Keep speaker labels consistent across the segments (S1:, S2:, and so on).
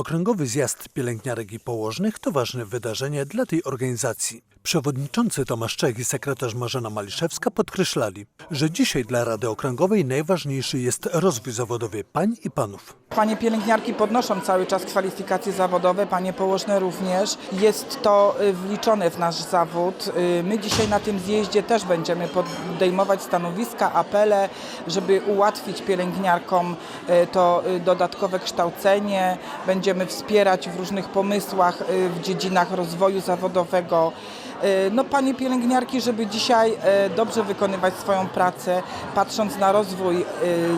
S1: Okręgowy Zjazd Pielęgniarek i Położnych to ważne wydarzenie dla tej organizacji. Przewodniczący Tomasz Czech i sekretarz Marzena Maliszewska podkreślali, że dzisiaj dla Rady Okręgowej najważniejszy jest rozwój zawodowy pań i panów.
S2: Panie pielęgniarki podnoszą cały czas kwalifikacje zawodowe, panie położne również. Jest to y, wliczone w nasz zawód. Y, My dzisiaj na tym zjeździe też będziemy podejmować stanowiska, apele, żeby ułatwić pielęgniarkom y, to dodatkowe kształcenie. Będziemy wspierać w różnych pomysłach w dziedzinach rozwoju zawodowego. Y, No, panie pielęgniarki, żeby dzisiaj y, dobrze wykonywać swoją pracę, patrząc na rozwój y,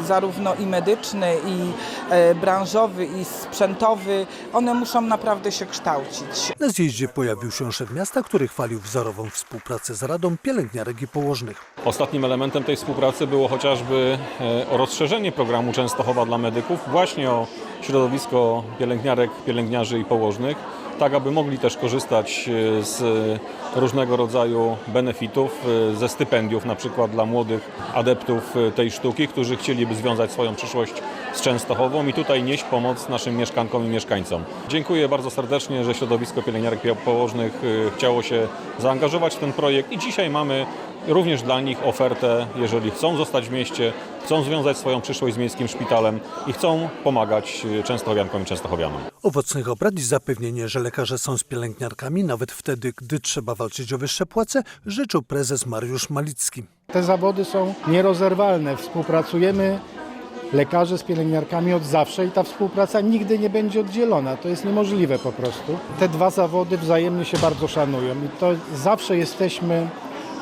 S2: zarówno i medyczny, i branżowy, i sprzętowy, one muszą naprawdę się kształcić.
S1: Na zjeździe pojawił się szef miasta, który chwalił wzorową współpracę z Radą Pielęgniarek i Położnych.
S3: Ostatnim elementem tej współpracy było chociażby e, rozszerzenie programu Częstochowa dla medyków właśnie o środowisko pielęgniarek, pielęgniarzy i położnych, tak aby mogli też korzystać e, z różnego rodzaju benefitów, e, ze stypendiów na przykład dla młodych adeptów e, tej sztuki, którzy chcieliby związać swoją przyszłość z Częstochową i tutaj nieść pomoc naszym mieszkankom i mieszkańcom. Dziękuję bardzo serdecznie, że środowisko pielęgniarek położnych e, chciało się zaangażować w ten projekt i dzisiaj mamy również dla nich ofertę, jeżeli chcą zostać w mieście, chcą związać swoją przyszłość z miejskim szpitalem i chcą pomagać e, częstochowiankom i częstochowianom.
S1: Owocnych obrad i zapewnienie, że lekarze są z pielęgniarkami nawet wtedy, gdy trzeba walczyć o wyższe płace, życzył prezes Mariusz Malicki.
S4: Te zawody są nierozerwalne. Współpracujemy lekarze z pielęgniarkami od zawsze i ta współpraca nigdy nie będzie oddzielona. To jest niemożliwe po prostu. Te dwa zawody wzajemnie się bardzo szanują i to zawsze jesteśmy,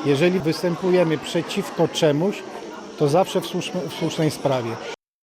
S4: jeżeli występujemy przeciwko czemuś, to zawsze w, słuszne, w słusznej sprawie.